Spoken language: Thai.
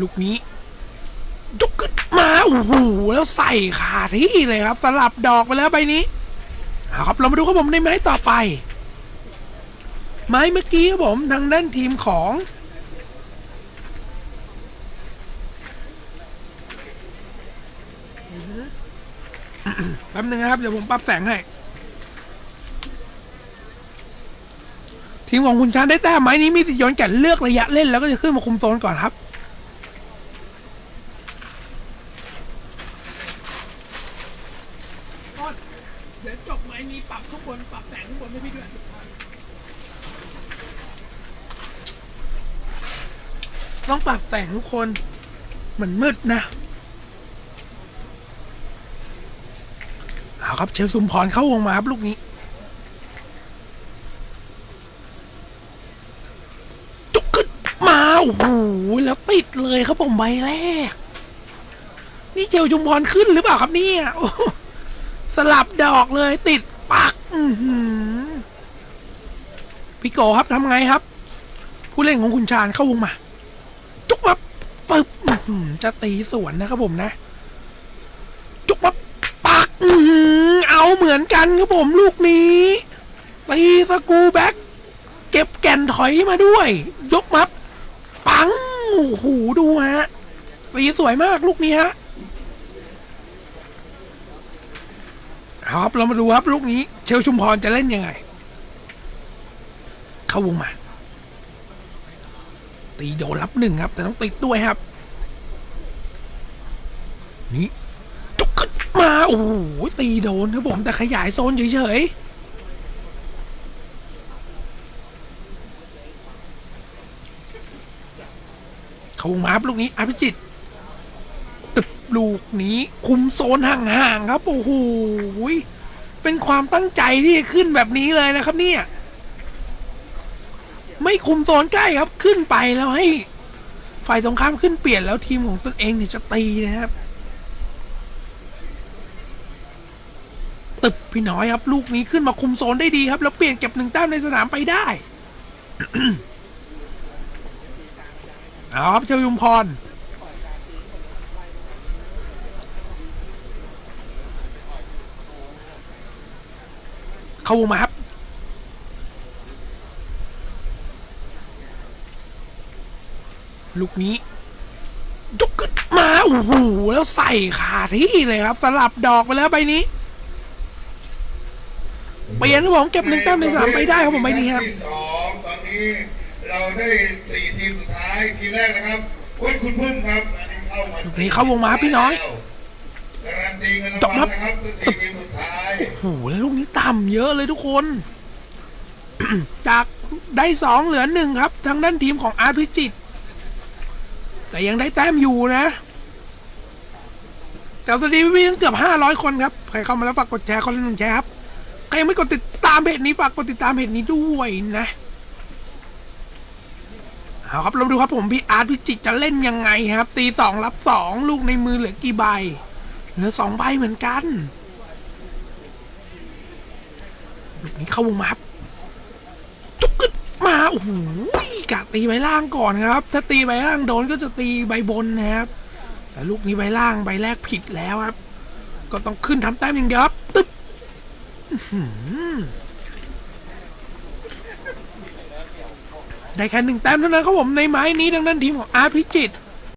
ลูกนี้ยกขึ้นมาโอ้โหแล้วใส่ขาที่เลยครับ สลับดอกไปแล้วใบนี้เอาครับเรามาดูครับผมในไม้ต่อไป ไม้เมื่อกี้ครับผมทางด้านทีมของแป๊บนึงนะครับ เดี๋ยวผมปรับแสงให้ ทีมของคุณชาญได้แต้มไม้นี้มีสิทธิ์ย้อนแก่นเลือกระยะเล่นแล้วก็จะขึ้นมาคุมโซนก่อนครับ เดี๋ยวจบไม้นี้ปรับข้างบนปรับแสงข้างบนให้พี่ด้วยต้องปรับแสงทุกคนเหมือนมืดนะ เอาครับเชลซุมพรเข้าวงมาครับลูกนี้ จุกขึ้นมา โอ้โห แล้วติดเลยครับผมใบแรก นี่เจลจุมพรขึ้นหรือเปล่าครับเนี่ยโอ้โสลับดอกเลยติดปักอือหือพี่โกครับทำไงครับ ผู้เล่นของคุณชาญเข้าวงมา จุกมาปึ๊บจะตีสวนนะครับผมนะ จุกมาปักอื้อหือเอาเหมือนกันครับผมลูกนี้ตีสกูแบ็กเก็บแก่นถอยมาด้วย ยกมาปังโอ้โหดูฮะตีสวยมากลูกนี้ฮะเอา ครับ เรามาดูครับลูกนี้ เชลชุมพรจะเล่นยังไง เข้าวงมา ตีโดนรับหนึ่งครับ แต่ต้องติดด้วยครับ นี่จุกขึ้นมา โอ้โหตีโดนครับผมแต่ขยายโซนเฉยๆเขามาครับลูกนี้อภิจิต ลูกนี้คุมโซนห่างๆครับ โอ้โหเป็นความตั้งใจที่ขึ้นแบบนี้เลยนะครับเนี่ย ไม่คุมโซนใกล้ครับขึ้นไปแล้วให้ ฝ่ายตรงข้ามขึ้นเปลี่ยนแล้วทีมของตนเองเนี่ยจะตีนะครับ ตึบพี่น้อยครับ ลูกนี้ขึ้นมาคุมโซนได้ดีครับ แล้วเปลี่ยนเก็บหนึ่งแต้มในสนามไปได้เอาครับเชลยุมพร เข้าวงมาครับ ลูกนี้ยกขึ้นมาโอ้โหแล้วใส่ขาที่เลยครับ สลับดอกไปแล้วใบนี้ เปลี่ยนครับผมเก็บหนึ่งแต้มในสนามไปได้ครับผมใบนี้ครับที่สองตอนนี้เราได้สี่ทีมสุดท้ายทีมแรกนะครับโอ้ยคุณพึ่งครับอันนี้เข้ามานี่เข้าวงมาครับพี่น้อยการัน ตีเงินรางจบครัวับลนะครับสี่ทีมสุดท้ายโอ้โหแล้วลูกนี้ต่ำเยอะเลยทุกคน จากได้สองเหลือหนึ่งครับ ทางด้านทีมของอาร์พิจิต แต่ยังได้แต้มอยู่นะแต่สวัสดีพี่ๆทั้งเกือบห้าร้อยคนครับ ใครเข้ามาแล้วฝากกดแชร์คนละหนึ่งแชร์ครับ ใครยังไม่กดติดตามเพจนี้ฝากกดติดตามเพจนี้ด้วยนะเอาครับเราดูครับผมพี่อาร์ตพิจิตจะเล่นยังไงครับ ตีสองรับสองลูกในมือเหลือกี่ใบ เหลือสองใบเหมือนกันลูกนี้เข้าวงมาครับจุกกึดมาโอ้โหกะตีใบล่างก่อนครับ ถ้าตีใบล่างโดนก็จะตีใบบนนะครับ แต่ลูกนี้ใบล่างใบแรกผิดแล้วครับ ก็ต้องขึ้นทำแต้มอย่างเดียวครับตึ๊บได้แค่หนึ่งแต้มเท่านั้นครับผมในไม้นี้ทางด้นทีมของอาร์พิจิต